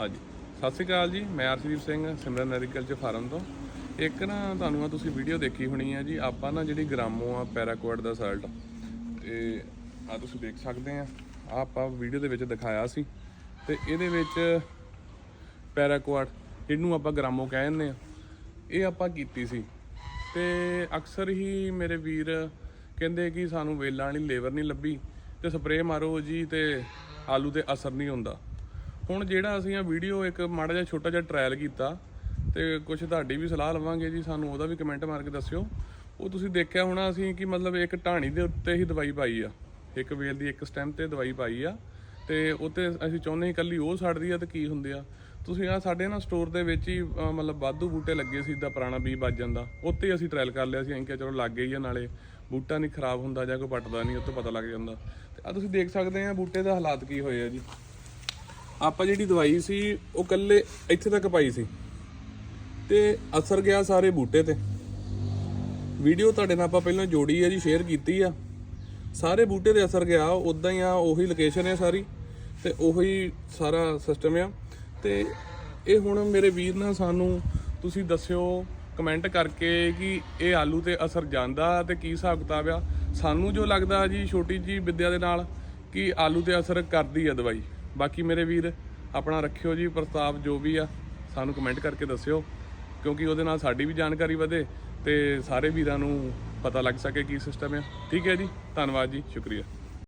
ਹਾਂਜੀ। ਸਤਿ ਸ਼੍ਰੀ ਅਕਾਲ ਜੀ, ਮੈਂ ਅਰਸ਼ਦੀਪ ਸਿੰਘ, ਸਿਮਰਨ ਐਗਰੀਕਲਚਰ ਫਾਰਮ ਤੋਂ। ਇੱਕ ਨਾ ਤੁਹਾਨੂੰ ਆ ਤੁਸੀਂ ਵੀਡੀਓ ਦੇਖੀ ਹੋਣੀ ਆ ਜੀ, ਆਪਾਂ ਨਾ ਜਿਹੜੀ ਗ੍ਰਾਮੋ ਆ ਪੈਰਾਕੋਡ ਦਾ ਸਾਲਟ, ਤੇ ਆ ਤੁਸੀਂ ਦੇਖ ਸਕਦੇ ਆ ਆ ਆਪਾਂ ਵੀਡੀਓ ਦੇ ਵਿੱਚ ਦਿਖਾਇਆ ਸੀ, ਤੇ ਇਹਦੇ ਵਿੱਚ ਪੈਰਾਕੋਡ ਇਹਨੂੰ ਆਪਾਂ ਗ੍ਰਾਮੋ ਕਹਿ ਦਿੰਦੇ ਆ, ਇਹ ਆਪਾਂ ਕੀਤੀ ਸੀ। ਤੇ ਅਕਸਰ ਹੀ ਮੇਰੇ ਵੀਰ ਕਹਿੰਦੇ ਕਿ ਸਾਨੂੰ ਵੇਲਾਂ ਵਾਲੀ ਲੇਬਰ ਨਹੀਂ ਲੱਭੀ, ਤੇ ਸਪਰੇਅ ਮਾਰੋ ਜੀ, ਤੇ ਆਲੂ ਤੇ ਅਸਰ ਨਹੀਂ ਹੁੰਦਾ। ਹੁਣ ਜਿਹੜਾ ਅਸੀਂ ਆ ਵੀਡੀਓ ਇੱਕ ਮਾੜਾ ਜਿਹਾ ਛੋਟਾ ਜਿਹਾ ਟ੍ਰਾਇਲ ਕੀਤਾ ਤੇ ਕੁਝ ਤੁਹਾਡੀ ਵੀ ਸਲਾਹ ਲਵਾਂਗੇ ਜੀ, ਸਾਨੂੰ ਉਹਦਾ ਵੀ ਕਮੈਂਟ ਮਾਰ ਕੇ ਦੱਸਿਓ। ਉਹ ਤੁਸੀਂ ਦੇਖਿਆ ਹੋਣਾ ਅਸੀਂ ਕਿ ਮਤਲਬ ਇੱਕ ਢਾਣੀ ਦੇ ਉੱਤੇ ਹੀ ਦਵਾਈ ਪਾਈ ਆ। ਇੱਕ ਵੇਲ ਦੀ ਇੱਕ ਸਟੈਮ ਤੇ ਦਵਾਈ ਪਾਈ ਆ ਤੇ ਉੱਤੇ ਅਸੀਂ ਚਾਹੁੰਦੇ ਸੀ ਇਕੱਲੀ ਉਹ ਛੱਡਦੀ ਆ ਤੇ ਕੀ ਹੁੰਦੇ ਆ। ਤੁਸੀਂ ਆ ਸਾਡੇ ਨਾ ਸਟੋਰ ਦੇ ਵਿੱਚ ਹੀ ਮਤਲਬ ਵਾਧੂ ਬੂਟੇ ਲੱਗੇ ਸੀ ਇਦਾਂ ਪੁਰਾਣਾ ਬੀ ਵੱਜ ਜਾਂਦਾ ਉੱਤੇ ਹੀ ਅਸੀਂ ਟ੍ਰਾਇਲ ਕਰ ਲਿਆ ਸੀ, ਅਸੀਂ ਕਿਹਾ ਚਲੋ ਲੱਗ ਗਈ ਆ, ਨਾਲੇ ਬੂਟਾ ਨਹੀਂ ਖਰਾਬ ਹੁੰਦਾ ਜਾਂ ਕੋਈ ਪੱਟਦਾ ਨਹੀਂ, ਉਹ ਤੋਂ ਪਤਾ ਲੱਗ ਜਾਂਦਾ। ਤੇ ਆ ਤੁਸੀਂ ਦੇਖ ਸਕਦੇ ਆ ਬੂਟੇ ਦਾ ਹਾਲਾਤ ਕੀ ਹੋਏ ਆ ਜੀ। ਆਪਾਂ ਜਿਹੜੀ ਦਵਾਈ ਸੀ, ਉਹ ਕੱਲੇ ਇੱਥੇ ਤੱਕ ਪਾਈ ਸੀ। ਤੇ ਅਸਰ ਗਿਆ ਸਾਰੇ ਬੂਟੇ ਤੇ। ਵੀਡੀਓ ਤੁਹਾਡੇ ਨਾਲ ਆਪਾਂ ਪਹਿਲਾਂ ਜੋੜੀ ਹੈ ਜੀ ਸ਼ੇਅਰ ਕੀਤੀ ਆ। ਸਾਰੇ ਬੂਟੇ ਤੇ ਅਸਰ ਗਿਆ ਉਦਾਂ ਹੀ ਆ, ਉਹੀ ਲੋਕੇਸ਼ਨ ਹੈ ਸਾਰੀ, ਤੇ ਉਹੀ ਸਾਰਾ ਸਿਸਟਮ ਆ। ਤੇ ਇਹ ਹੁਣ ਮੇਰੇ ਵੀਰ ਨਾਲ ਸਾਨੂੰ ਤੁਸੀਂ ਦੱਸਿਓ ਕਮੈਂਟ ਕਰਕੇ ਕਿ ਇਹ ਆਲੂ ਤੇ ਅਸਰ ਜਾਂਦਾ ਤੇ ਕੀ ਹਿਸਾਬ ਕਿਤਾਬ ਆ। ਸਾਨੂੰ ਜੋ ਲੱਗਦਾ ਜੀ, ਛੋਟੀ ਜੀ ਵਿਦਿਆ ਦੇ ਨਾਲ, ਕਿ ਆਲੂ ਤੇ ਅਸਰ ਕਰਦੀ ਆ ਦਵਾਈ। ਬਾਕੀ ਮੇਰੇ ਵੀਰ, ਆਪਣਾ ਰੱਖਿਓ ਜੀ ਪ੍ਰਸਤਾਵ ਜੋ ਵੀ ਆ, ਸਾਨੂੰ ਕਮੈਂਟ ਕਰਕੇ ਦੱਸਿਓ, ਕਿਉਂਕਿ ਉਹਦੇ ਨਾਲ ਸਾਡੀ ਵੀ ਜਾਣਕਾਰੀ ਵਧੇ ਤੇ ਸਾਰੇ ਵੀਰਾਂ ਨੂੰ ਪਤਾ ਲੱਗ ਸਕੇ ਕੀ ਸਿਸਟਮ ਆ। ਠੀਕ ਹੈ ਜੀ, ਧੰਨਵਾਦ ਜੀ, ਸ਼ੁਕਰੀਆ।